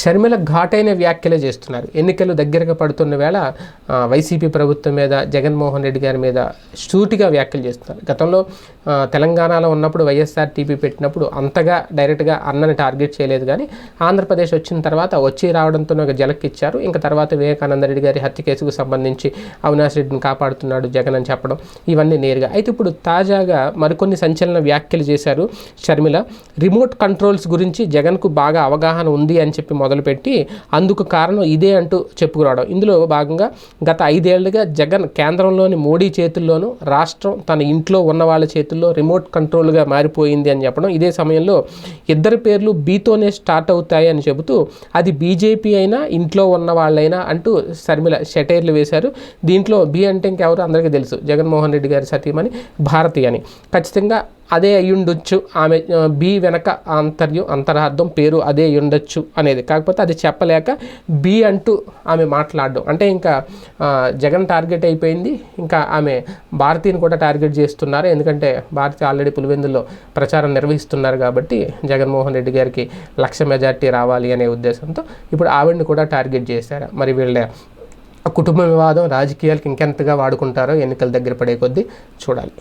షర్మిల ఘాటైన వ్యాఖ్యలే చేస్తున్నారు. ఎన్నికలు దగ్గరగా పడుతున్న వేళ వైసీపీ ప్రభుత్వం మీద జగన్మోహన్ రెడ్డి గారి మీద సూటిగా వ్యాఖ్యలు చేస్తున్నారు. గతంలో తెలంగాణలో ఉన్నప్పుడు వైఎస్ఆర్ టీపీ పెట్టినప్పుడు అంతగా డైరెక్ట్గా అన్నని టార్గెట్ చేయలేదు కానీ ఆంధ్రప్రదేశ్ వచ్చిన తర్వాత వచ్చి రావడంతో ఒక జలక్ ఇచ్చారు. ఇంకా తర్వాత వివేకానంద రెడ్డి గారి హత్య కేసుకు సంబంధించి అవినాష్ రెడ్డిని కాపాడుతున్నాడు జగన్ అని చెప్పడం ఇవన్నీ నేరుగా. అయితే ఇప్పుడు తాజాగా మరికొన్ని సంచలన వ్యాఖ్యలు చేశారు షర్మిల. రిమోట్ కంట్రోల్స్ గురించి జగన్కు బాగా అవగాహన ఉంది అని చెప్పి మొదలుపెట్టి అందుకు కారణం ఇదే అంటూ చెప్పుకురావడం. ఇందులో భాగంగా గత ఐదేళ్ళుగా జగన్ కేంద్రంలోని మోడీ చేతుల్లోనూ రాష్ట్రం తన ఇంట్లో ఉన్న వాళ్ళ చేతుల్లో రిమోట్ కంట్రోల్గా మారిపోయింది అని చెప్పడం. ఇదే సమయంలో ఇద్దరి పేర్లు బీతోనే స్టార్ట్ అవుతాయి అని చెబుతూ అది బీజేపీ అయినా ఇంట్లో ఉన్న వాళ్ళైనా అంటూ శర్మిల షటైర్లు వేశారు. దీంట్లో బి అంటే ఇంకెవరు అందరికీ తెలుసు. జగన్మోహన్ రెడ్డి గారి సతీమణి భారతి అని. ఖచ్చితంగా అదే అయ్యుండొచ్చు. ఆమె బి వెనక ఆంతర్యం అంతరార్థం పేరు అదే అయ్యుండొచ్చు అనేది. కాకపోతే అది చెప్పలేక బి అంటూ ఆమె మాట్లాడడం. అంటే ఇంకా జగన్ టార్గెట్ అయిపోయింది. ఇంకా ఆమె భారతీని కూడా టార్గెట్ చేస్తున్నారు. ఎందుకంటే భారతి ఆల్రెడీ పులివెందుల్లో ప్రచారం నిర్వహిస్తున్నారు కాబట్టి జగన్మోహన్ రెడ్డి గారికి లక్ష మెజార్టీ రావాలి అనే ఉద్దేశంతో ఇప్పుడు ఆవిడని కూడా టార్గెట్ చేశారు. మరి వీళ్ళ కుటుంబ వివాదం రాజకీయాలకు ఇంకెంతగా వాడుకుంటారో ఎన్నికల దగ్గర పడే కొద్దీ చూడాలి.